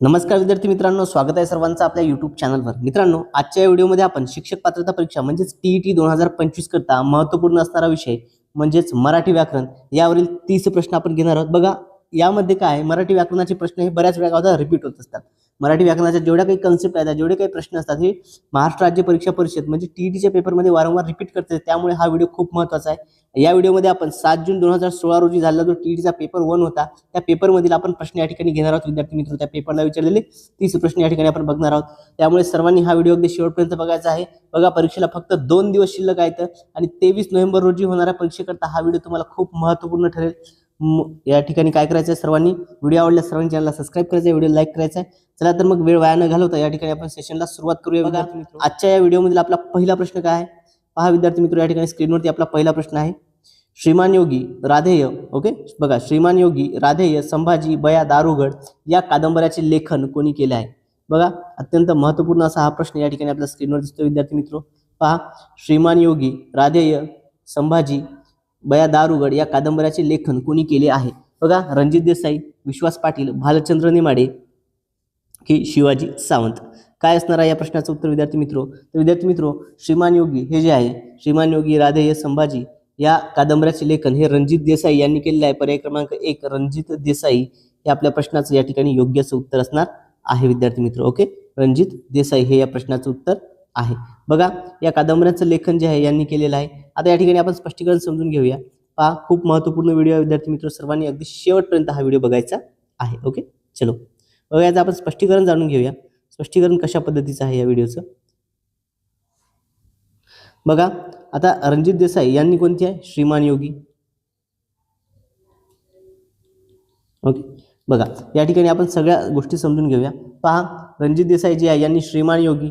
नमस्कार विद्यार्थी मित्रांनो स्वागत आहे सर्वांचं आपल्या युट्यूब चॅनलवर मित्रांनो आजच्या व्हिडिओमध्ये आपण शिक्षक पात्रता परीक्षा म्हणजेच टीईटी दोन हजार पंचवीस करता महत्त्वपूर्ण असणारा विषय म्हणजेच मराठी व्याकरण. यावरील तीस प्रश्न आपण घेणार आहोत. बघा यामध्ये काय आहे, मराठी व्याकरणाचे प्रश्न हे बऱ्याच वेळा रिपीट होत असतात. मराठी व्याकरणाच्या जेवढ्या काही कन्सेप्ट आहेत जेवढे काही प्रश्न असतात हे महाराष्ट्र राज्य परीक्षा परिषद म्हणजे टीईटीच्या पेपरमध्ये वारंवार रिपीट करते त्यामुळे हा व्हिडिओ खूप महत्त्वाचा आहे. या व्हिडिओमध्ये आपण सात जून दोन हजार सोळा रोजी झालेला जो टीईटीचा पेपर वन होता त्या पेपरमधील आपण प्रश्न या ठिकाणी घेणार आहोत. विद्यार्थी मित्र त्या पेपरला विचारलेले तीस प्रश्न या ठिकाणी आपण बघणार आहोत. त्यामुळे सर्वांनी हा व्हिडिओ अगदी शेवटपर्यंत बघायचा आहे. बघा परीक्षेला फक्त दोन दिवस शिल्लक आहेत आणि तेवीस नोव्हेंबर रोजी होणाऱ्या परीक्षेकरता हा व्हिडिओ तुम्हाला खूप महत्त्वपूर्ण ठरेल. या ठिकाणी काय करायचं आहे सर्वांनी? व्हिडिओ आवडल्यास सर्वांनी चॅनलला सबस्क्राईब करायचं व्हिडिओ लाईक करायचा आहे चला तर मग वेळ वाया न घालवता या ठिकाणी आपण सेशनला सुरुवात करूया बघा. आजच्या या व्हिडिओमधील आपला पहिला प्रश्न काय आहे? पहा विद्यार्थी मित्र या ठिकाणी स्क्रीनवरती आपला पहिला प्रश्न आहे. श्रीमान योगी राधेय ओके बघा श्रीमान योगी राधेय संभाजी बया दारुगड या कादंबऱ्याचे लेखन कोणी केले आहे? बघा अत्यंत महत्त्वपूर्ण असा हा प्रश्न या ठिकाणी आपल्या स्क्रीनवर दिसतो विद्यार्थी मित्र. पहा श्रीमान योगी राधेय संभाजी बया दारुगड या कादंबऱ्याचे लेखन कोणी केले आहे? बघा रणजित देसाई विश्वास पाटील भालचंद्र नेमाडे की शिवाजी सावंत. काय असणार आहे या प्रश्नाचं उत्तर विद्यार्थी मित्रो? तर विद्यार्थी मित्रो श्रीमान योगी हे जे आहे श्रीमान योगी राधेय संभाजी या कादंबऱ्याचे लेखन हे रणजित देसाई यांनी केलेलं आहे. पर्याय क्रमांक एक रणजित देसाई हे आपल्या प्रश्नाचं या ठिकाणी योग्य असं उत्तर असणार आहे विद्यार्थी मित्र. ओके? रणजित देसाई हे या प्रश्नाचं उत्तर आहे. बघा या कादंबऱ्याचं लेखन जे आहे यांनी केलेलं आहे. आता या ठिकाणी आपण स्पष्टीकरण समजून घेऊया. पहा खूप महत्त्वपूर्ण व्हिडिओ आहे. विद्यार्थी मित्र सर्वांनी अगदी शेवटपर्यंत हा व्हिडिओ बघायचा आहे. ओके चलो. बघा याचं आपण स्पष्टीकरण जाणून घेऊया. स्पष्टीकरण कशा पद्धतीचं आहे या व्हिडिओचं बघा आता रणजित देसाई यांनी कोणती आहे? श्रीमान योगी. ओके बघा या ठिकाणी आपण सगळ्या गोष्टी समजून घेऊया. पहा रणजित देसाई जे आहे यांनी श्रीमान योगी.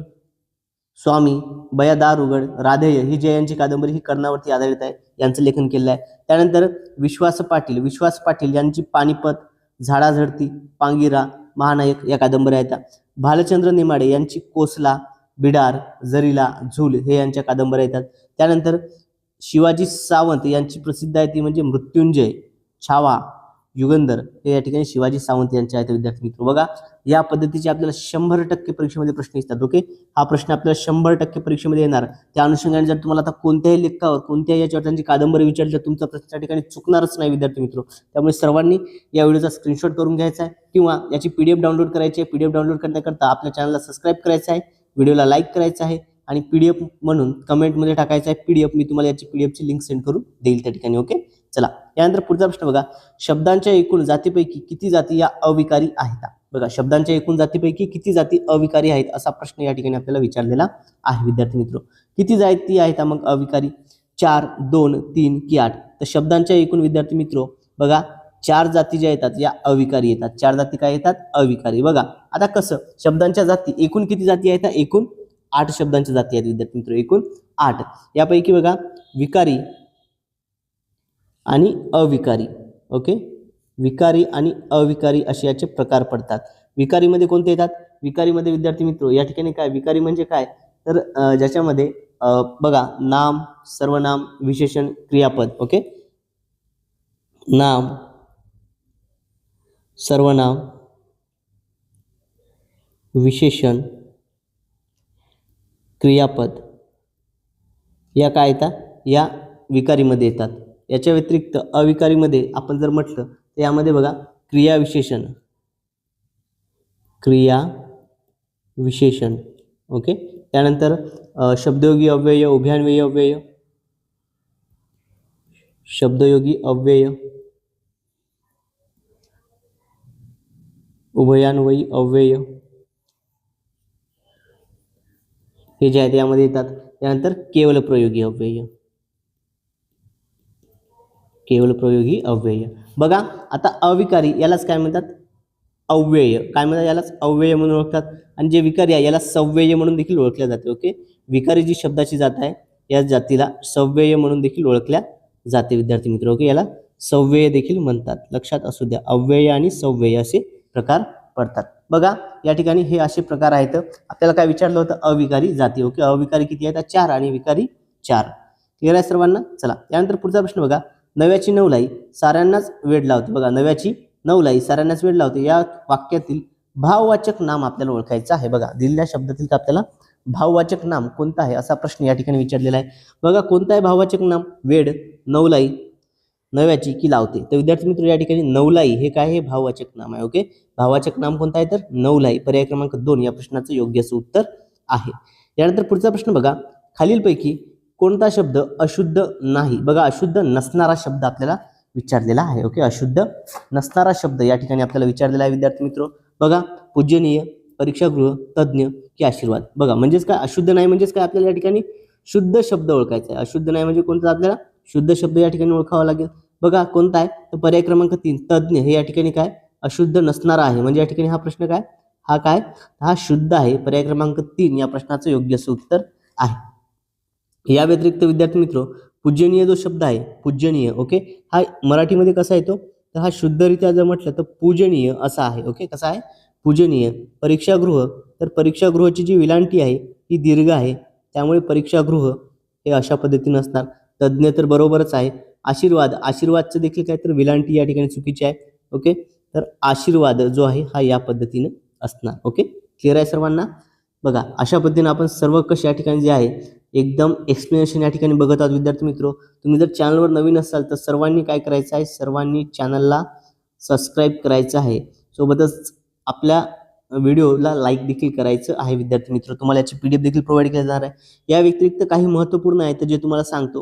स्वामी बया दारुगड राधेय ही जय यांची कादंबरी ही कर्णावरती आधारित आहे यांचं लेखन केलेलं आहे. त्यानंतर विश्वास पाटील विश्वास पाटील यांची पानिपत झाडाझडती पांगिरा महानायक या कादंबऱ्या आहेत भालचंद्र नेमाडे यांची कोसला बिडार जरीला झूल हे यांच्या कादंबऱ्या येतात त्यानंतर शिवाजी सावंत यांची प्रसिद्ध आहे ती म्हणजे मृत्युंजय छावा युगंधर हे या ठिकाणी शिवाजी सावंत यांचे आहेत विद्यार्थी मित्र. बघा या पद्धतीचे आपल्याला शंभर टक्के परीक्षेमध्ये प्रश्न येतात ओके? हा प्रश्न आपल्याला शंभर टक्के परीक्षेमध्ये येणार. त्या अनुषंगाने जर तुम्हाला आता कोणत्याही लेखकावर कोणत्याही याच्यावर त्यांची कादंबरी विचारली तर तुमचा प्रश्न त्या ठिकाणी चुकणारच नाही विद्यार्थी मित्र. त्यामुळे सर्वांनी या व्हिडिओचा स्क्रीनशॉट करून घ्यायचा आहे किंवा याची पीडीएफ डाउनलोड करायची आहे. पीडीएफ डाउनलोड करण्याकरता आपल्या चॅनलला सबस्क्राईब करायचं आहे व्हिडिओला लाईक करायचं आहे आणि पीडीएफ म्हणून कमेंटमध्ये टाकायचं आहे. पीडीएफ मी तुम्हाला याची पीडीएफची लिंक सेंड करून देईल त्या ठिकाणी ओके? चला यानंतर पुढचा प्रश्न बघा. शब्दांच्या एकूण जातीपैकी किती जाती या अविकारी आहेत? बघा शब्दांच्या एकूण जातीपैकी किती जाती अविकारी आहेत असा प्रश्न या ठिकाणी आपल्याला विचारलेला आहे विद्यार्थी मित्र. किती जाती आहेत मग अविकारी? चार दोन तीन की आठ? तर शब्दांच्या एकूण विद्यार्थी मित्र बघा चार जाती ज्या येतात या अविकारी येतात. चार जाती काय येतात? अविकारी. बघा आता कसं? शब्दांच्या जाती एकूण किती जाती आहेत? एकूण आठ शब्दांच्या जाती आहेत विद्यार्थी मित्र एकूण आठ. यापैकी बघा विकारी आणि अविकारी. ओके विकारी आणि अविकारी असे याचे प्रकार पडतात. विकारीमध्ये कोणते येतात? विकारीमध्ये विद्यार्थी मित्र या ठिकाणी काय? विकारी म्हणजे काय? तर ज्याच्यामध्ये बघा नाम सर्वनाम विशेषण क्रियापद. ओके नाम सर्वनाम विशेषण क्रियापद. या काय येतात? या विकारीमध्ये येतात. याच्या व्यतिरिक्त अविकारीमध्ये आपण जर म्हटलं तर यामध्ये बघा क्रिया विशेषण. क्रिया विशेषण. ओके? त्यानंतर शब्दयोगी अव्यय उभ्यान्वयी अव्यय. शब्दयोगी अव्यय. उभयान्वयी अव्यय. हे जे आहेत यामध्ये येतात. त्यानंतर केवल प्रयोगी अव्यय. केवल प्रयोगी अव्यय. बघा आता अविकारी यालाच काय म्हणतात? अव्यय. काय म्हणतात यालाच? अव्यय म्हणून ओळखतात. आणि जे विकारी आहे याला सव्यय म्हणून देखील ओळखल्या जाते ओके? विकारी जी शब्दाची जात आहे या जातीला सव्यय म्हणून देखील ओळखल्या जाते विद्यार्थी मित्र ओके? याला सव्यय देखील म्हणतात. लक्षात असू द्या अव्यय आणि सव्यय असे प्रकार पडतात. बघा या ठिकाणी हे असे प्रकार आहेत. आपल्याला काय विचारलं होतं? अविकारी जाती ओके? अविकारी किती आहेत? चार आणि विकारी चार. क्लिअर आहे सर्वांना? चला त्यानंतर पुढचा प्रश्न बघा. नव्याची नवलाई साऱ्यांनाच वेड लावते. बघा नव्याची नवलाई साऱ्यांनाच वेड लावते. या वाक्यातील भाववाचक नाम आपल्याला ओळखायचं आहे. बघा दिलेल्या शब्दातील आपल्याला? भाववाचक नाम कोणतं आहे? असा प्रश्न या ठिकाणी विचारलेला आहे. बघा कोणतं आहे भाववाचक नाम? वेड नवलाई नव्याची की लावते? तर विद्यार्थी मित्र या ठिकाणी नवलाई हे काय हे भाववाचक नाम आहे ओके? भाववाचक नाम कोणतं आहे तर? नवलाई पर्याय क्रमांक दोन या प्रश्नाचं योग्य असं उत्तर आहे. यानंतर पुढचा प्रश्न बघा. खालीलपैकी कोणता शब्द अशुद्ध नाही? बघा अशुद्ध नसणारा शब्द आपल्याला विचारलेला आहे ओके अशुद्ध नसणारा शब्द या ठिकाणी आपल्याला विचारलेला आहे विद्यार्थी मित्र. बघा पूजनीय परीक्षागृह तज्ज्ञ की आशीर्वाद. बघा म्हणजेच काय? अशुद्ध नाही म्हणजेच काय आपल्याला या ठिकाणी शुद्ध शब्द ओळखायचा आहे. अशुद्ध नाही म्हणजे कोणता आपल्याला? शुद्ध शब्द या ठिकाणी ओळखावा लागेल. बघा कोणता आहे? तर पर्याय क्रमांक तीन तज्ज्ञ. हे या ठिकाणी काय? अशुद्ध नसणारा आहे. म्हणजे या ठिकाणी हा प्रश्न काय? हा काय? हा शुद्ध आहे. पर्याय क्रमांक तीन या प्रश्नाचं योग्य असं उत्तर आहे. या व्यतिरिक्त विद्यार्थी मित्र पूजनीय जो शब्द आहे पूजनीय ओके हा मराठीमध्ये कसा येतो? तर हा शुद्धरित्या जर म्हटलं तर पूजनीय असा आहे ओके कसा आहे? पूजनीय. परीक्षागृह तर परीक्षागृहाची जी विलांटी आहे ही दीर्घ आहे. त्यामुळे परीक्षागृह हे अशा पद्धतीनं असणार. तज्ज्ञ तर बरोबरच आहे. आशीर्वाद आशीर्वादचं देखील काय तर विलांटी या ठिकाणी चुकीची आहे ओके तर आशीर्वाद जो आहे हा या पद्धतीनं असणार ओके क्लिअर आहे सर्वांना? बघा अशा पद्धतीनं आपण सर्व कश या ठिकाणी जे आहे एकदम एक्सप्लेनेशन या ठिकाणी बघत आहात विद्यार्थी मित्र. तुम्ही जर चॅनलवर नवीन असाल तर सर्वांनी काय करायचं आहे? सर्वांनी चॅनलला सबस्क्राईब करायचं आहे. सोबतच आपल्या व्हिडिओला लाईक देखील करायचं आहे विद्यार्थी मित्र. तुम्हाला याची पी डी एफ देखील प्रोव्हाइड केली जाणार आहे. या व्यतिरिक्त काही महत्त्वपूर्ण आहे तर जे तुम्हाला सांगतो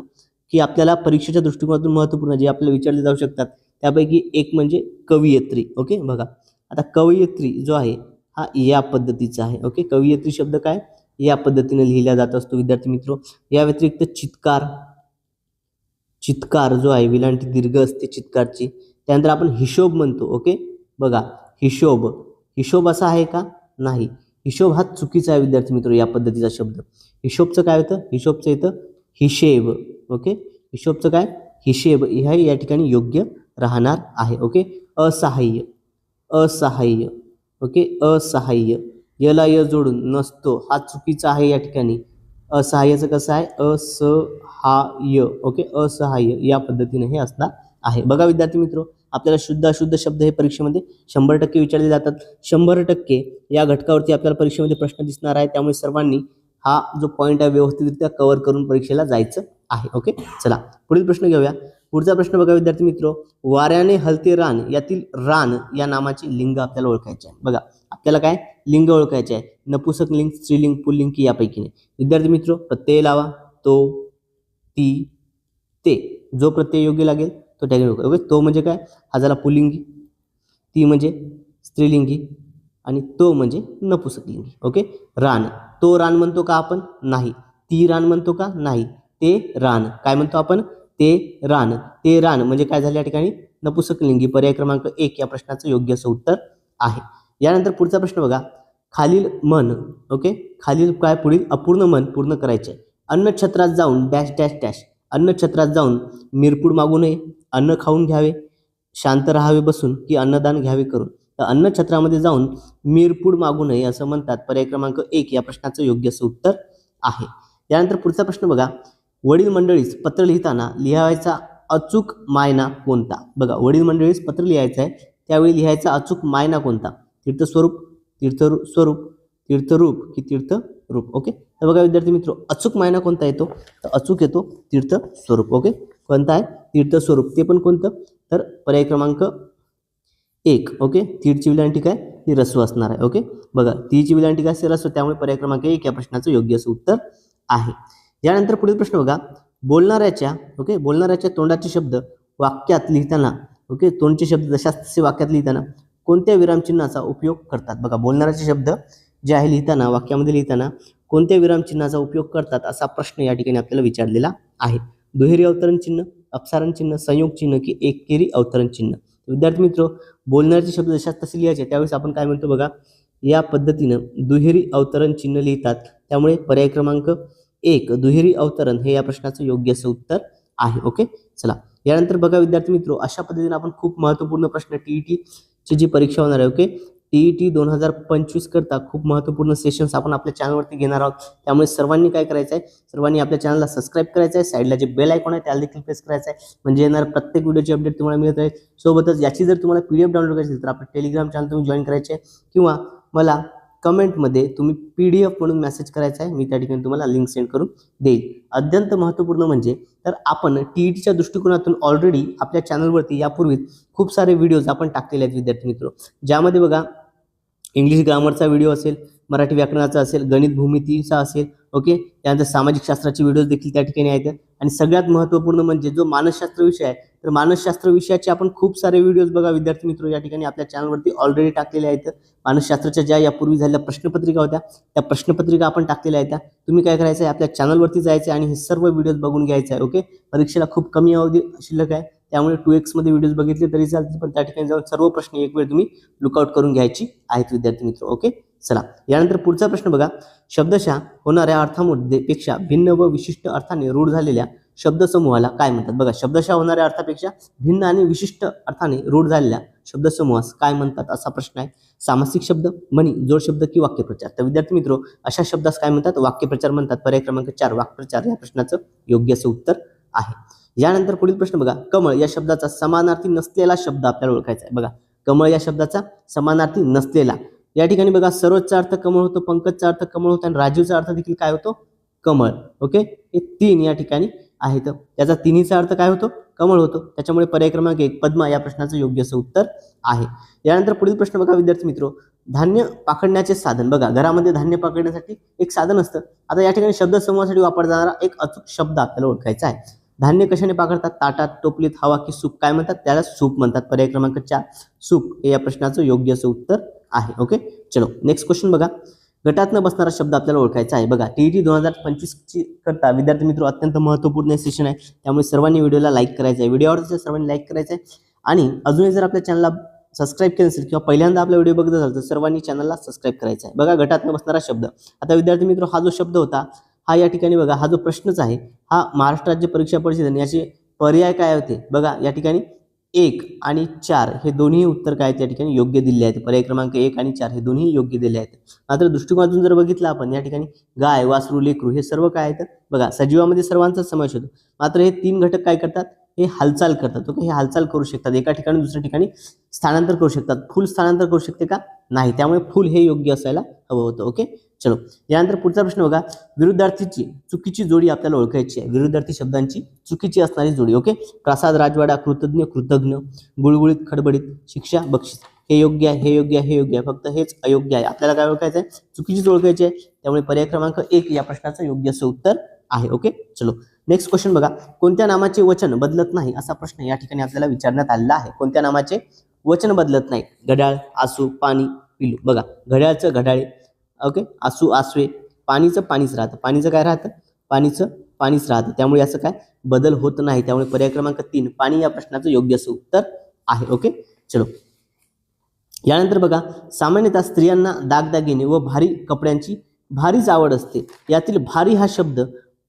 की आपल्याला परीक्षेच्या दृष्टिकोनातून महत्त्वपूर्ण जे आपल्याला विचारले जाऊ शकतात त्यापैकी एक म्हणजे कवयित्री. ओके बघा. आता कवयित्री जो आहे हा या पद्धतीचा आहे. ओके कवयित्री शब्द काय? या पद्धतीने लिहिला जात असतो विद्यार्थी मित्र. या व्यतिरिक्त चित्कार चित्कार जो आहे विलांटी दीर्घ असते चित्कारची. त्यानंतर आपण हिशोब म्हणतो ओके? बघा हिशोब. हिशोब असा आहे का? नाही. हिशोब हा चुकीचा आहे विद्यार्थी मित्र या पद्धतीचा शब्द. हिशोबचं काय होतं? हिशोबचं येतं हिशेब ओके? हिशोबचं काय? हिशेब. ह्या या ठिकाणी योग्य राहणार आहे ओके? असहाय्य. असहाय्य. ओके? असहाय्य. यला य जोडून नसतो. हा चुकीचा आहे या ठिकाणी. असहाय्याचं कसं आहे? असहाय्य. ओके? असहाय्य. या पद्धतीने हे असणार आहे. बघा विद्यार्थी मित्र आपल्याला शुद्ध अशुद्ध शब्द हे परीक्षेमध्ये शंभर टक्के विचारले जातात. शंभर टक्के या घटकावरती आपल्याला परीक्षेमध्ये प्रश्न दिसणार आहे. त्यामुळे सर्वांनी हा जो पॉईंट आहे व्यवस्थितरित्या कव्हर करून परीक्षेला जायचं आहे. ओके? चला पुढील प्रश्न घेऊया. पुढचा प्रश्न बघा विद्यार्थी मित्र. वाऱ्याने हलते रान यातील रान या नामाची लिंग आपल्याला ओळखायचे आहे. बघा आपल्याला काय? लिंग ओळखायचे आहे. नपुसक लिंग स्त्रीलिंग पुल्लिंग की यापैकी नाही विद्यार्थी मित्र प्रत्यय लावा. तो ती ते. जो प्रत्यय योग्य लागेल तो त्या ओके तो म्हणजे काय? हा झाला पुल्लिंगी. ती म्हणजे स्त्रीलिंगी आणि तो म्हणजे नपुसकलिंगी ओके? रान. तो रान म्हणतो का आपण? नाही. ती रान म्हणतो का? नाही. ते रान. काय म्हणतो आपण? ते रान. ते रान म्हणजे काय झालं या ठिकाणी? नपुसकलिंगी. पर्याय क्रमांक एक या प्रश्नाचं योग्य असं उत्तर आहे. यानंतर पुढचा प्रश्न बघा. खालील मन ओके? खालील काय? पुढील अपूर्ण मन पूर्ण करायचे आहे अन्नछत्रात जाऊन डॅश डॅश डॅश. अन्नछत्रात जाऊन मिरपूड मागू नये. अन्न खाऊन घ्यावे. शांत राहावे बसून की अन्नदान घ्यावे करून. तर अन्नछत्रामध्ये जाऊन मिरपूड मागू नये असं म्हणतात. पर्याय क्रमांक एक या प्रश्नाचं योग्य असं उत्तर आहे. यानंतर पुढचा प्रश्न बघा. वडील मंडळीस पत्र लिहिताना लिहायचा अचूक मायना कोणता? बघा वडील मंडळीस पत्र लिहायचं आहे त्यावेळी लिहायचा अचूक मायना कोणता? तीर्थस्वरूप तीर्थरू स्वरूप तीर्थरूप की तीर्थरूप ओके? तर बघा विद्यार्थी मित्र अचूक मायना कोणता येतो? तर अचूक येतो तीर्थ स्वरूप ओके? कोणता आहे? तीर्थस्वरूप. ते पण कोणतं? तर पर्याय क्रमांक एक ओके? तीडची विलांटी काय ती रस्व असणार आहे ओके? बघा तीची विलांटी काय असेल रस्व त्यामुळे पर्याय क्रमांक एक या प्रश्नाचं योग्य असं उत्तर आहे. यानंतर पुढील प्रश्न बघा. बोलणाऱ्याच्या ओके बोलणाऱ्याच्या तोंडाचे शब्द वाक्यात लिहिताना ओके तोंडचे शब्द जशाच तसे वाक्यात लिहिताना कोणत्या विरामचिन्हाचा उपयोग करतात? बघा बोलणाऱ्याचे शब्द जे आहे लिहिताना वाक्यामध्ये लिहिताना कोणत्या विरामचिन्हाचा उपयोग करतात असा प्रश्न या ठिकाणी आपल्याला विचारलेला आहे. दुहेरी अवतरण चिन्ह अपसारण चिन्ह संयोग चिन्ह की एकेरी अवतरण चिन्ह. विद्यार्थी मित्र बोलणाऱ्याचे शब्द जशाच तसे लिहायचे. त्यावेळेस आपण काय म्हणतो बघा या पद्धतीनं दुहेरी अवतरण चिन्ह लिहितात. त्यामुळे पर्याय क्रमांक एक दुहेरी अवतरण हे या प्रश्नाचं योग्य असं उत्तर आहे. ओके? चला. यानंतर बघा विद्यार्थी मित्र अशा पद्धतीने आपण खूप महत्त्वपूर्ण प्रश्न टी ची जी परीक्षा होणार आहे ओके? टी टी दोन हजार पंचवीस करता खूप महत्त्वपूर्ण सेशन्स आपण आपल्या चॅनलवरती घेणार आहोत. त्यामुळे सर्वांनी काय करायचं आहे? सर्वांनी आपल्या चॅनलला सबस्क्राईब करायचं आहे. साईडला जे बेल आयकॉन आहे त्याला देखील प्रेस करायचं आहे. म्हणजे येणार प्रत्येक व्हिडिओची अपडेट तुम्हाला मिळत आहे. सोबतच याची जर तुम्हाला पी डी एफ डाउनलोड करायची असेल तर आपलं टेलिग्राम चॅनल तुम्ही जॉईन करायचे आहे. किंवा मला कमेंटमध्ये तुम्ही पी डी एफ म्हणून मेसेज करायचा आहे. मी त्या ठिकाणी तुम्हाला लिंक सेंड करून देईल. अत्यंत महत्त्वपूर्ण म्हणजे तर आपण टी ई टीच्या दृष्टिकोनातून ऑलरेडी आपल्या चॅनलवरती यापूर्वी खूप सारे व्हिडिओज आपण टाकलेले आहेत विद्यार्थी मित्र. ज्यामध्ये बघा इंग्लिश ग्रामरचा व्हिडिओ असेल मराठी व्याकरणाचा असेल गणित भूमितीचा असेल ओके त्यानंतर सामाजिक शास्त्राचे व्हिडिओज देखील त्या ठिकाणी आहेत. आणि सगळ्यात महत्त्वपूर्ण म्हणजे जो मानसशास्त्र विषय आहे तर मानसशास्त्र विषयाचे आपण खूप सारे व्हिडिओज बघा. विद्यार्थी मित्र या ठिकाणी आपल्या चॅनलवरती ऑलरेडी टाकलेले आहेत. मानसशास्त्राच्या ज्या यापूर्वी झालेल्या प्रश्नपत्रिका होत्या त्या प्रश्नपत्रिका आपण टाकलेल्या आहेत तुम्ही काय करायचं आहे आपल्या चॅनलवरती जायचं आहे आणि हे सर्व व्हिडिओज बघून घ्यायचे आहे ओके परीक्षेला खूप कमी अवधी शिल्लक आहे. त्यामुळे टू एक्समध्ये व्हिडिओज बघितले तरी चालतील पण त्या ठिकाणी जाऊन सर्व प्रश्न एक वेळ तुम्ही लुकआउट करून घ्यायची आहेत विद्यार्थी मित्र ओके चला यानंतर पुढचा प्रश्न बघा. शब्दशः होणाऱ्या अर्थामध्ये पेक्षा भिन्न व विशिष्ट अर्थाने रूढ झालेल्या शब्दसमूहाला काय म्हणतात? बघा शब्दशः होणाऱ्या अर्थापेक्षा भिन्न आणि विशिष्ट अर्थाने रूढ झालेल्या शब्दसमूहास काय म्हणतात? असा प्रश्न आहे. सामासिक शब्द म्हणी जोड शब्द की वाक्यप्रचार? तर विद्यार्थी मित्र अशा शब्दास काय म्हणतात? वाक्यप्रचार म्हणतात. पर्याय क्रमांक चार वाक्यप्रचार या प्रश्नाचं योग्य असं उत्तर आहे. यानंतर पुढील प्रश्न बघा. कमळ या शब्दाचा समानार्थी नसलेला शब्द आपल्याला ओळखायचा आहे. बघा. कमळ या शब्दाचा समानार्थी नसलेला. या ठिकाणी बघा सरोजचा अर्थ कमळ होतो पंकजचा अर्थ कमळ होतो आणि राजीवचा अर्थ देखील काय होतो? कमळ. ओके? हे तीन या ठिकाणी आहेत. त्याचा तिन्हीचा अर्थ काय होतो? कमळ होतो. त्याच्यामुळे पर्याय क्रमांक एक पद्मा या प्रश्नाचं योग्य असं उत्तर आहे. यानंतर पुढील प्रश्न बघा विद्यार्थी मित्र. धान्य पाकडण्याचे साधन. बघा घरामध्ये धान्य पाकडण्यासाठी एक साधन असतं. आता या ठिकाणी शब्द समूहासाठी वापरला जाणारा एक अचूक शब्द आपल्याला ओळखायचा आहे. धान्य कशाने पाकडतात ताटात टोपलीत हवा की सूप? काय म्हणतात? त्याला सूप म्हणतात. पर्याय क्रमांक चार सूप हे या प्रश्नाचं योग्य असं उत्तर आहे. ओके चलो नेक्स्ट क्वेश्चन बघा. गटातनं बसणारा शब्द आपल्याला ओळखायचा आहे. बघा टी टी दोन हजार पंचवीसची करता विद्यार्थी मित्र अत्यंत महत्त्वपूर्ण सेशन आहे. त्यामुळे सर्वांनी व्हिडिओला लाईक करायचं आहे. व्हिडिओ आवडत सर्वांनी लाईक करायचं आहे. आणि अजूनही जर आपल्या चॅनलला सबस्क्राईब केलं असेल किंवा पहिल्यांदा आपला व्हिडिओ बघत असाल तर सर्वांनी चॅनलला सबस्क्राईब करायचा आहे. बघा गटातनं बसणारा शब्द. आता विद्यार्थी मित्र हा जो शब्द होता हा या ठिकाणी बघा हा जो प्रश्नच आहे हा महाराष्ट्र राज्य परीक्षा परिषद आणि याचे पर्याय काय होते? बघा या ठिकाणी एक आणि चार हे दोन्ही उत्तर काय आहेत? या ठिकाणी योग्य दिले आहेत. पर्याय क्रमांक एक आणि चार हे दोन्ही योग्य दिले आहेत. मात्र दृष्टिकोनातून जर बघितलं आपण या ठिकाणी गाय वासरू लेकरू हे सर्व काय आहेत? बघा सजीवामध्ये सर्वांचाच समावेश होतो. मात्र हे तीन घटक काय करतात? हे हालचाल करतात. ओके हे हालचाल करू शकतात. एका ठिकाणी दुसऱ्या ठिकाणी स्थानांतर करू शकतात. फुल स्थानांतर करू शकते का? नाही. त्यामुळे फुल हे योग्य असायला हवं होतं. ओके? चलो. यानंतर पुढचा प्रश्न बघा. विरुद्धार्थीची चुकीची जोडी आपल्याला ओळखायची आहे. विरुद्धार्थी शब्दांची चुकीची असणारी जोडी. ओके? प्रसाद राजवाडा कृतज्ञ कृतज्ञ गुळगुळीत खडबडीत शिक्षा बक्षीस. हे योग्य आहे हे योग्य आहे हे योग्य आहे. फक्त हेच अयोग्य आहे. आपल्याला काय ओळखायचं आहे चुकीचीच ओळखायची आहे. त्यामुळे पर्याय क्रमांक एक या प्रश्नाचं योग्य असं उत्तर आहे ओके चलो. नेक्स्ट क्वेश्चन बघा. कोणत्या नामाचे वचन बदलत नाही असा प्रश्न या ठिकाणी आपल्याला विचारण्यात आलेला आहे. कोणत्या नामाचे वचन बदलत नाही? घड्याळ आसू पाणी पिलू. बघा घड्याळचं घड्याळे ओके आसू आसवे पाणीचं पाणीच राहतं. पाणीचं काय राहतं? पाणीचं पाणीच राहतं. त्यामुळे असं काय? बदल होत नाही. त्यामुळे पर्याय क्रमांक तीन पाणी या प्रश्नाचं योग्य असं उत्तर आहे ओके चलो. यानंतर बघा सामान्यतः स्त्रियांना दागदागिने व भारी कपड्यांची भारीच आवड असते. यातील भारी हा शब्द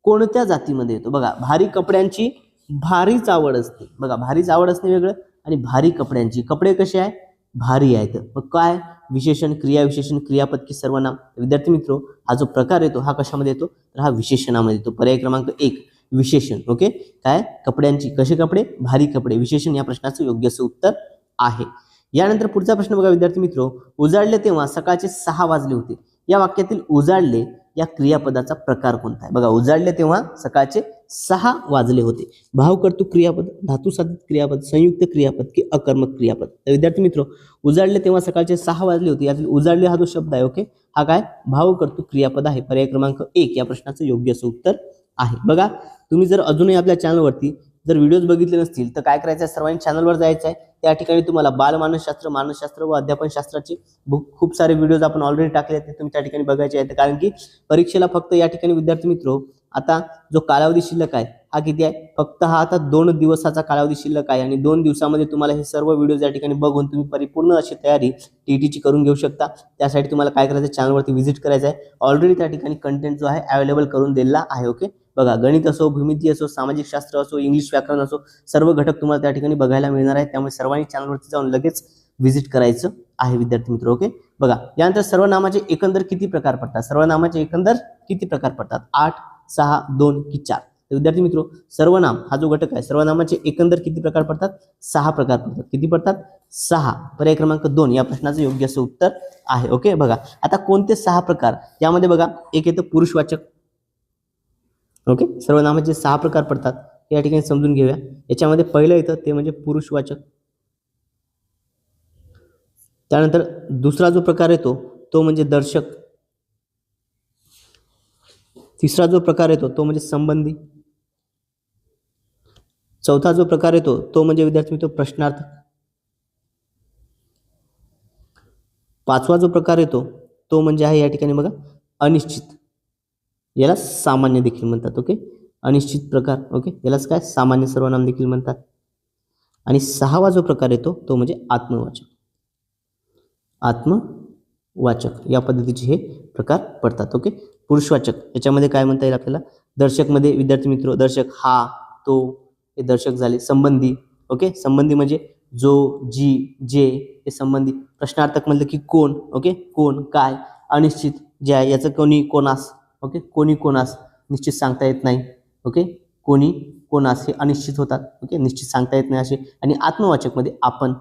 कोणत्या जातीमध्ये येतो? बघा भारी कपड्यांची भारीच आवड असते. बघा भारीच आवड असणे वेगळं आणि भारी कपड्यांची. कपडे कसे आहे भारी आहेत. मग काय? विशेषण क्रियाविशेषण क्रियापद की सर्वनाम विद्यार्थी मित्रो हा जो प्रकार येतो हा कशामध्ये येतो? तर हा विशेषणामध्ये येतो. पर्याय क्रमांक एक विशेषण. ओके? काय? कपड्यांची. कसे कपडे? भारी कपडे. विशेषण या प्रश्नाचं योग्य असं उत्तर आहे. यानंतर पुढचा प्रश्न बघा विद्यार्थी मित्रो. उजाडले तेव्हा सकाळचे सहा वाजले होते. या वाक्यातील उजाडले या क्रियापदाचा प्रकार कोणता आहे? बघा उजाडले तेव्हा सकाळचे सहा वाजले होते. भावकर्तृक क्रियापद धातुसाधित क्रियापद संयुक्त क्रियापद की अकर्मक क्रियापद. तर विद्यार्थी मित्र उजाडले तेव्हा सकाळचे सहा वाजले होते. यातील उजाडले हा जो शब्द आहे ओके हा काय? भावकर्तृक क्रियापद आहे. पर्याय क्रमांक एक या प्रश्नाचं योग्य असं उत्तर आहे. बघा तुम्ही जर अजूनही आपल्या चॅनलवरती जर व्हिडिओज बघितले नसतील तर काय करायचं आहे सर्वांनी चॅनलवर जायचं आहे त्या ठिकाणी तुम्हाला बालमानसशास्त्र मानसशास्त्र व अध्यापनशास्त्राचे बुक खूप सारे व्हिडिओज आपण ऑलरेडी टाकले आहेत ते तुम्ही त्या ठिकाणी बघायचे आहेत. कारण की परीक्षेला फक्त या ठिकाणी विद्यार्थी मित्र आता जो कालावधी शिल्लक आहे हा किती आहे? फक्त हा आता दोन दिवसाचा कालावधी शिल्लक आहे. आणि दोन दिवसामध्ये तुम्हाला हे सर्व व्हिडिओज या ठिकाणी बघून तुम्ही परिपूर्ण अशी तयारी टीटीची करून घेऊ शकता. त्यासाठी तुम्हाला काय करायचं चॅनलवरती व्हिजिट करायचं आहे ऑलरेडी त्या ठिकाणी कंटेंट जो आहे अवेलेबल करून दिलेला आहे ओके बघा गणित असो भूमिती असो सामाजिक शास्त्र असो इंग्लिश व्याकरण असो सर्व घटक तुम्हाला त्या ठिकाणी बघायला मिळणार आहेत. त्यामुळे सर्वांनी चॅनलवरती जाऊन लगेच व्हिजिट करायचं आहे विद्यार्थी मित्र ओके? बघा यानंतर सर्वनामाचे एकंदर किती प्रकार पडतात? सर्वनामाचे एकंदर किती प्रकार पडतात? आठ सहा दोन की चार. तर विद्यार्थी मित्र सर्वनाम हा जो घटक आहे सर्वनामाचे एकंदर किती प्रकार पडतात? सहा प्रकार पडतात. किती पडतात? सहा. पर्याय क्रमांक दोन या प्रश्नाचं योग्य असं उत्तर आहे ओके? बघा आता कोणते सहा प्रकार? यामध्ये बघा एक येतं पुरुषवाचक ओके? सर्वनामाचे सहा प्रकार पडतात या ठिकाणी समजून घेऊया. याच्यामध्ये पहिलं येतं ते म्हणजे पुरुषवाचक. त्यानंतर दुसरा जो प्रकार येतो तो म्हणजे दर्शक. तिसरा जो प्रकार येतो तो म्हणजे संबंधी. चौथा जो प्रकार येतो तो म्हणजे विद्यार्थी मित्र प्रश्नार्थ. पाचवा जो प्रकार येतो तो म्हणजे आहे या ठिकाणी बघा अनिश्चित. याला सामान्य देखील म्हणतात ओके? अनिश्चित प्रकार ओके? यालाच काय? सामान्य सर्वनाम देखील म्हणतात. आणि सहावा जो प्रकार येतो तो म्हणजे आत्मवाचक. आत्मवाचक या पद्धतीचे हे प्रकार पडतात ओके? पुरुषवाचक याच्यामध्ये काय म्हणता येईल आपल्याला? दर्शकमध्ये विद्यार्थी मित्र दर्शक हा तो हे दर्शक झाले संबंधी ओके? संबंधी म्हणजे जो जी जे हे संबंधी. प्रश्नार्थक म्हणलं की कोण ओके? कोण काय? अनिश्चित जे आहे याचं कोणी कोणास ओके? कोणी कोणास निश्चित सांगता येत नाही ओके? कोणी कोणास हे अनिश्चित होतात ओके? निश्चित सांगता येत नाही असे. आणि आत्मवाचकमध्ये आपण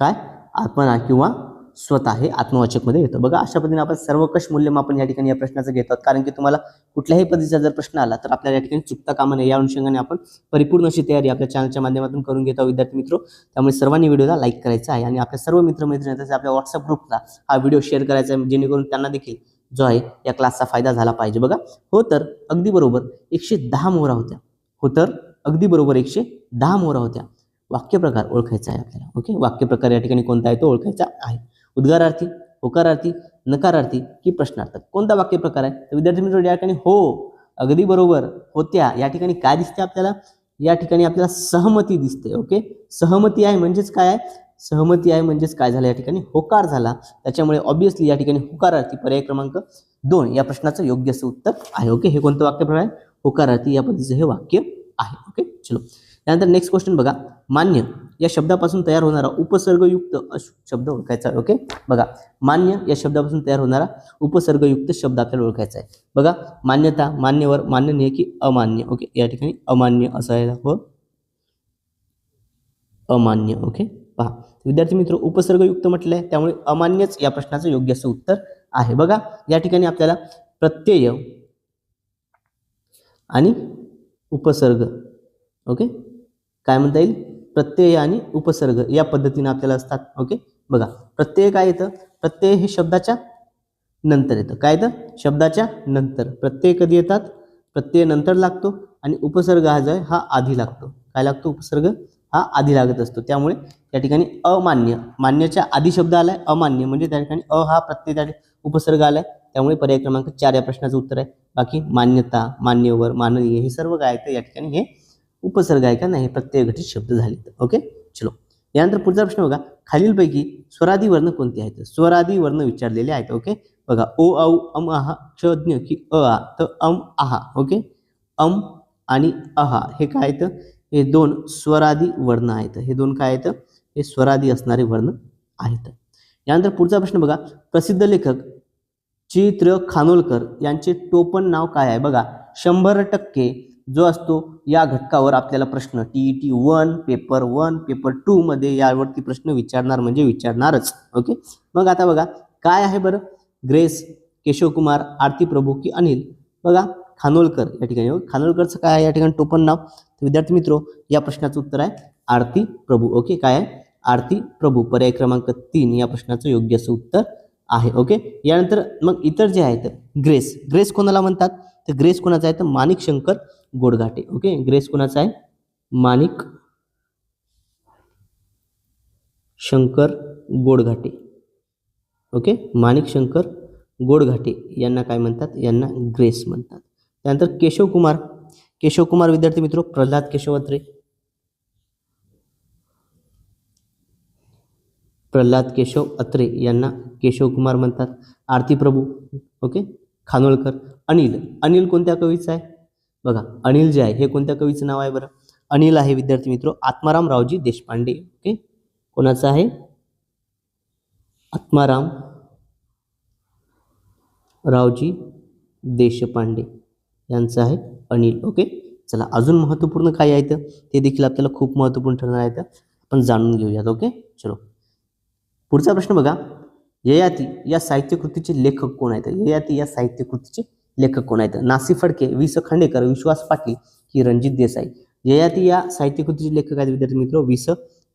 काय? आपण किंवा स्वतः हे आत्मवाचकमध्ये येतं. बघा अशा पद्धतीने आपण सर्वकष मूल्यमापन या ठिकाणी या प्रश्नाचं घेतात कारण की तुम्हाला कुठल्याही पद्धतीचा जर प्रश्न आला तर आपल्याला या ठिकाणी चुकता कामा नये. या अनुषंगाने आपण परिपूर्ण अशी तयारी आपल्या चॅनलच्या माध्यमातून करून घेतो विद्यार्थी मित्र. त्यामुळे सर्वांनी व्हिडिओला लाईक करायचा आहे. आणि आपल्या सर्व मित्रमैत्रिणी तसेच आपल्या व्हॉट्सअप ग्रुपला हा व्हिडिओ शेअर करायचा आहे जेणेकरून त्यांना देखील जो आहे या क्लासचा फायदा झाला पाहिजे. बघा हो तर अगदी बरोबर एकशे दहा मोहरा होत्या. हो तर अगदी बरोबर एकशे दहा मोहरा होत्या. वाक्यप्रकार ओळखायचा आहे आपल्याला ओके वाक्यप्रकार या ठिकाणी कोणता आहे? तो ओळखायचा आहे. उद्गारार्थी होकारार्थी नकारार्थी की प्रश्नार्थक. कोणता वाक्यप्रकार आहे? तर विद्यार्थी मित्र या ठिकाणी हो अगदी बरोबर होत्या. या ठिकाणी काय दिसते आपल्याला? या ठिकाणी आपल्याला सहमती दिसते ओके सहमती आहे म्हणजेच काय आहे? सहमती आहे म्हणजेच काय झालं या ठिकाणी? होकार झाला. त्याच्यामुळे ऑब्विसली या ठिकाणी होकारार्थी पर्याय क्रमांक दोन या प्रश्नाचं योग्य असं उत्तर आहे. ओके हे कोणतं वाक्यप्रकार आहे? होकारार्थी या पद्धतीचं हे वाक्य आहे. ओके चलो. त्यानंतर नेक्स्ट क्वेश्चन बघा. मान्य या शब्दापासून तयार होणारा उपसर्गयुक्त शब्द ओळखायचा आहे. ओके बघा. मान्य या शब्दापासून तयार होणारा उपसर्गयुक्त शब्द आपल्याला ओळखायचा आहे. बघा. मान्यता मान्यवर मान्य की अमान्य? ओके या ठिकाणी अमान्य असायला हो? अमान्य. ओके पहा. विद्यार्थी मित्र उपसर्गयुक्त म्हटलं आहे त्यामुळे अमान्यच या प्रश्नाचं योग्य असं उत्तर आहे. बघा या ठिकाणी आपल्याला प्रत्यय आणि उपसर्ग ओके? काय म्हणता येईल? प्रत्यय आणि उपसर्ग या पद्धतीने आपल्याला असतात ओके? बघा प्रत्यय काय येतं? प्रत्यय हे शब्दाच्या नंतर येतं. काय येतं? शब्दाच्या नंतर. प्रत्यय कधी येतात? प्रत्यय नंतर लागतो आणि उपसर्ग हा जो आहे हा आधी लागतो. काय लागतो? उपसर्ग? हा आधी लागत असतो. त्यामुळे त्या ठिकाणी अमान्य मान्यच्या आधी शब्द आलाय अमान्य म्हणजे त्या ठिकाणी अ हा प्रत्येक त्या उपसर्ग आलाय. त्यामुळे पर्याय क्रमांक चार या प्रश्नाचं उत्तर आहे. बाकी मान्यता मान्यवर माननीय हे सर्व काय तर या ठिकाणी हे उपसर्ग आहे का नाही? हे प्रत्यय घटित शब्द झाले ओके? चलो. यानंतर पुढचा प्रश्न बघा. खालीलपैकी स्वरादी वर्ण कोणते आहेत? स्वरादी वर्ण विचारलेले आहेत. ओके? बघा. ओ औ अम आहा क्षज्ञ की अ आ. तर अम आहा ओके? अम आणि अहा. हे काय आहेत? हे दोन स्वरादी वर्ण आहेत. हे दोन काय आहेत? हे स्वरादी असणारे वर्ण आहेत. यानंतर पुढचा प्रश्न बघा. प्रसिद्ध लेखक चित्र खानोलकर यांचे टोपण नाव काय आहे? बघा. शंभर टक्के जो असतो या घटकावर आपल्याला प्रश्न. T T one paper one paper two मध्ये यावरती प्रश्न विचारणार म्हणजे विचारणारच. ओके मग आता बघा. काय आहे बरं? ग्रेस केशवकुमार आरती प्रभू की अनिल? बघा. खानोलकर या ठिकाणी. खानोलकरचं काय आहे या ठिकाणी? टोपण नाव. विद्यार्थी मित्रो या प्रश्नाचं उत्तर आहे आरती प्रभू. ओके काय आहे? आरती प्रभू. पर्याय क्रमांक तीन या प्रश्नाचं योग्य असं उत्तर आहे. ओके यानंतर मग इतर जे आहेत ग्रेस. ग्रेस कोणाला म्हणतात? तर ग्रेस कोणाचा आहे? तर माणिक शंकर गोडघाटे. ओके ग्रेस कोणाचा आहे? माणिक शंकर गोडघाटे. ओके माणिक शंकर गोडघाटे. यांना काय म्हणतात? यांना ग्रेस म्हणतात. त्यानंतर केशव कुमार केशव कुमार विद्यार्थी मित्र प्रल्हाद केशवत्रे. प्रल्हाद केशव अत्रे यांना केशव कुमार म्हणतात. आरती प्रभू ओके? खानोळकर अनिल. अनिल कोणत्या कवीचं आहे? बघा अनिल जे आहे हे कोणत्या कवीचं नाव आहे बरं? अनिल आहे विद्यार्थी मित्र आत्माराम रावजी देशपांडे ओके? कोणाचं आहे? आत्माराम रावजी देशपांडे यांचं आहे. अनिल ओके चला अजून महत्त्वपूर्ण काय आहे तर ते देखील आपल्याला खूप महत्त्वपूर्ण ठरणार आहे तर आपण जाणून घेऊयात ओके चलो. पुढचा प्रश्न बघा. ययाती या साहित्यकृतीचे लेखक कोण आहेत? ययाती या साहित्यकृतीचे लेखक कोण आहेत? नासी फडके वि स खांडेकर विश्वास पाटील की रणजित देसाई. ययाती या साहित्यकृतीचे लेखक आहेत विद्यार्थी मित्र वि स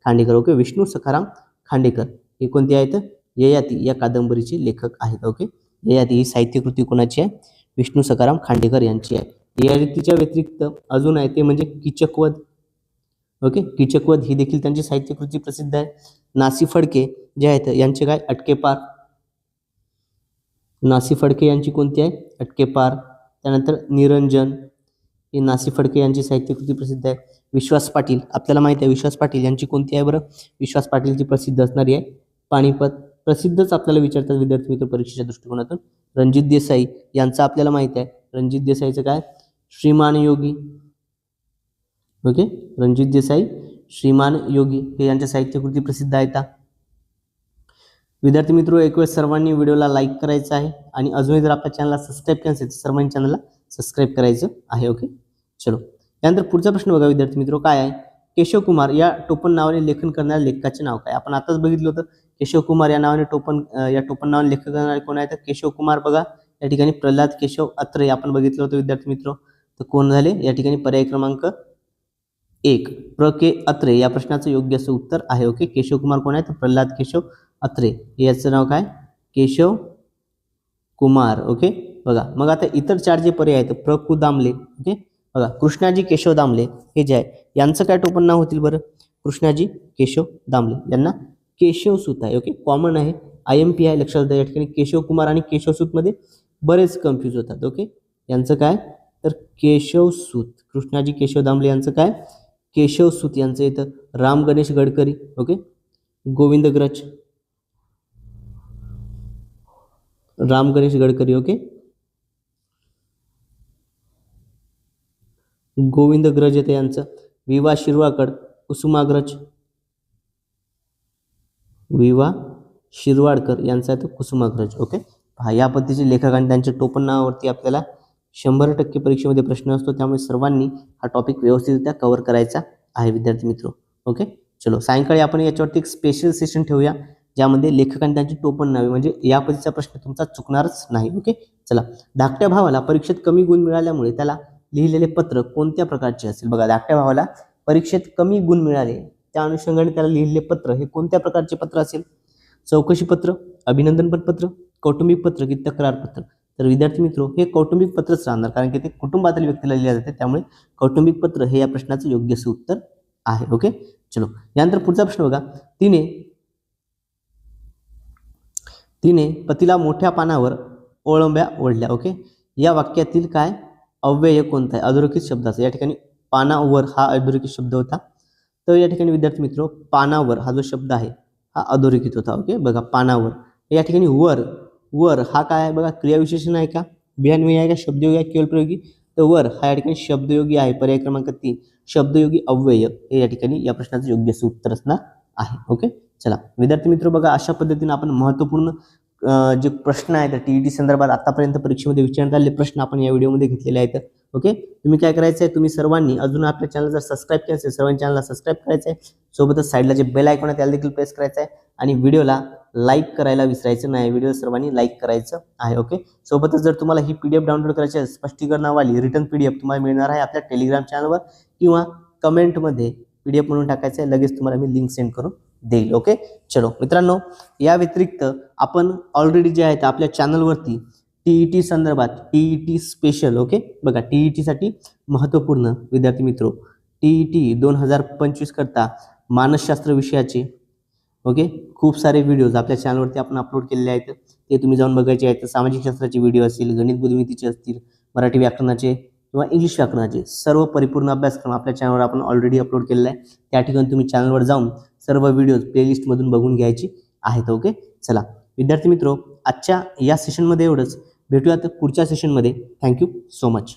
खांडेकर ओके विष्णू सखाराम खांडेकर. हे कोणते आहेत? ययाती या कादंबरीचे लेखक आहेत ओके ययाती ही साहित्यकृती कोणाची आहे? विष्णू सखाराम खांडेकर यांची आहे. ययातीच्या व्यतिरिक्त अजून आहे ते म्हणजे किचकवध. ओके? किचकवध ही देखील त्यांची साहित्यकृती प्रसिद्ध आहे. नासी फडके जे आहेत यांचे काय? अटकेपार नासी फडके यांची कोणती आहे? अटकेपार त्यानंतर निरंजन. ही नासी फडके यांची साहित्यकृती प्रसिद्ध आहे. विश्वास पाटील. आपल्याला माहिती आहे विश्वास पाटील यांची कोणती आहे बरं? विश्वास पाटीलची प्रसिद्ध असणारी आहे पाणीपत. प्रसिद्धच आपल्याला विचारतात विद्यार्थी मित्र परीक्षेच्या दृष्टिकोनातून. रणजित देसाई यांचं आपल्याला माहिती आहे. रणजित देसाईचं काय? श्रीमान योगी. ओके रणजित देसाई श्रीमान योगी. हे यांच्या साहित्यकृती प्रसिद्ध आहेत विद्यार्थी मित्र एक वेळ सर्वांनी व्हिडिओला लाईक करायचं आहे आणि अजूनही जर आपल्या चॅनलला सबस्क्राईब केलं असेल तर सर्वांनी चॅनलला सबस्क्राईब करायचं आहे ओके चलो. त्यानंतर पुढचा प्रश्न बघा विद्यार्थी मित्र काय आहे? केशव कुमार या टोपण नावाने लेखन करणाऱ्या लेखकाचे नाव काय? आपण आताच बघितलं होतं केशव कुमार या नावाने टोपण या टोपण नावाने लेखन करणारे कोण आहे तर केशव कुमार बघा. या ठिकाणी प्रल्हाद केशव अत्रे आपण बघितलं होतं विद्यार्थी मित्र. तर कोण झाले? या ठिकाणी पर्याय क्रमांक एक. प्र. के. अत्रे. या प्रश्नाचं योग्य असं उत्तर आहे. ओके? केशव कुमार कोण आहे तर प्रल्हाद केशव अत्रे. याचं नाव काय? केशव कुमार. ओके? बघा. मग आता इतर चार जे पर्याय आहेत प्र. कु. दामले. ओके? बघा. कृष्णाजी केशव दामले. हे जे आहे यांचं काय टोपण नाव होतील बरं? कृष्णाजी केशव दामले. यांना केशव सूत आहे. ओके? कॉमन आहे. आय एम पी आहे. लक्षात द्या या ठिकाणी केशव कुमार आणि केशवसूतमध्ये बरेच कन्फ्यूज होतात. ओके? यांचं काय? तर केशवसूत कृष्णाजी केशव दामले यांचं काय? केशवसूत यांचं इथं Ram Ganesh Gadkari okay? Govindagraj. Ram Ganesh Gadkari okay? Govindagraj येते यांचं. विवा शिरवाकड कुसुमाग्रज विवा शिरवाडकर यांचा आहे तो कुसुमाग्रज ओके? हा या पद्धतीचे लेखक आणि त्यांच्या टोपण नावावरती आपल्याला शंभर टक्के परीक्षेमध्ये प्रश्न असतो त्यामुळे सर्वांनी हा टॉपिक व्यवस्थितरित्या कव्हर करायचा आहे विद्यार्थी मित्र. ओके चलो सायंकाळी आपण याच्यावरती एक स्पेशल सेशन ठेवूया ज्यामध्ये लेखकांनी त्यांची टोपण नावे म्हणजे या पद्धतीचा प्रश्न तुमचा चुकणारच नाही. ओके चला धाकट्या भावाला परीक्षेत कमी गुण मिळाल्यामुळे त्याला लिहिलेले पत्र कोणत्या प्रकारचे असेल? बघा धाकट्या भावाला परीक्षेत कमी गुण मिळाले त्या अनुषंगाने त्याला लिहिलेले पत्र हे कोणत्या प्रकारचे पत्र असेल? चौकशी पत्र अभिनंदन पत्र कौटुंबिक पत्र की तक्रार पत्र तर विद्यार्थी मित्र हे कौटुंबिक पत्रच राहणार कारण की ते कुटुंबातील व्यक्तीला लिहिले जाते. त्यामुळे कौटुंबिक पत्र हे या प्रश्नाचं योग्य असं उत्तर आहे. ओके? चलो. यानंतर पुढचा प्रश्न बघा. तिने तिने पतीला मोठ्या पानावर ओळंब्या ओढल्या. ओके? या वाक्यातील काय? अव्यय कोणता आहे? अधोरेखित शब्दाचा. या ठिकाणी पानावर हा अधोरेखित शब्द होता. तर या ठिकाणी विद्यार्थी मित्र पानावर हा जो शब्द आहे हा अधोरेखित होता. ओके? बघा पानावर. या ठिकाणी वर वर हा काय आहे? बघा क्रियाविशेषण आहे का? बिहानवी आहे का? शब्दयोगी आहे केवळ प्रयोगी तर वर हा या ठिकाणी शब्दयोगी आहे. पर्याय क्रमांक तीन शब्दयोगी अव्यय. हे या ठिकाणी या प्रश्नाचं योग्य असं उत्तर असणार आहे. ओके चला. विद्यार्थी मित्र बघा अशा पद्धतीने आपण महत्त्वपूर्ण जे प्रश्न आहेत टी ई टी संदर्भात आतापर्यंत परीक्षेमध्ये विचारण्यात आलेले प्रश्न आपण या व्हिडिओमध्ये घेतलेले आहेत. ओके? तुम्ही काय करायचं आहे? तुम्ही सर्वांनी अजून आपल्या चॅनल जर सबस्क्राईब केलं असेल सर्वांनी चॅनलला सबस्क्राईब करायचं आहे. सोबतच साईडला जे बेल आयकॉन आहे त्याला देखील प्रेस करायचं आहे. आणि व्हिडिओला लाईक करायला विसरायचं नाही. व्हिडिओ सर्वांनी लाईक करायचं आहे ओके? सोबतच जर तुम्हाला ही पी डी एफ डाउनलोड करायची आहे स्पष्टीकरणावाली रिटर्न पी डी एफ तुम्हाला मिळणार आहे आपल्या टेलिग्राम चॅनलवर किंवा कमेंटमध्ये पी डी एफ म्हणून टाकायचं आहे लगेच तुम्हाला मी लिंक सेंड करून देईल ओके? चलो मित्रांनो या व्यतिरिक्त आपण ऑलरेडी जे आहेत आपल्या चॅनलवरती टी ई टी संदर्भात T E T special okay बघा टी ई टीसाठी महत्त्वपूर्ण विद्यार्थी मित्रो टी ई टी दोन हजार पंचवीस करता मानसशास्त्र विषयाचे ओके खूप सारे व्हिडिओज आपल्या चॅनलवरती आपण अपलोड केलेले आहेत. ते तुम्ही जाऊन बघायचे आहेत. सामाजिक शास्त्राचे व्हिडिओ असतील गणित बुद्धिमितीचे असतील मराठी व्याकरणाचे किंवा इंग्लिश व्याकरणाचे सर्व परिपूर्ण अभ्यासक्रम आपल्या चॅनलवर आपण ऑलरेडी अपलोड केलेला आहे. त्या ठिकाणी तुम्ही चॅनलवर जाऊन सर्व व्हिडिओज प्लेलिस्टमधून बघून घ्यायची आहेत ओके चला विद्यार्थी मित्रो आजच्या या सेशनमध्ये एवढंच. भेटूयात पुढच्या सेशनमध्ये थँक्यू सो मच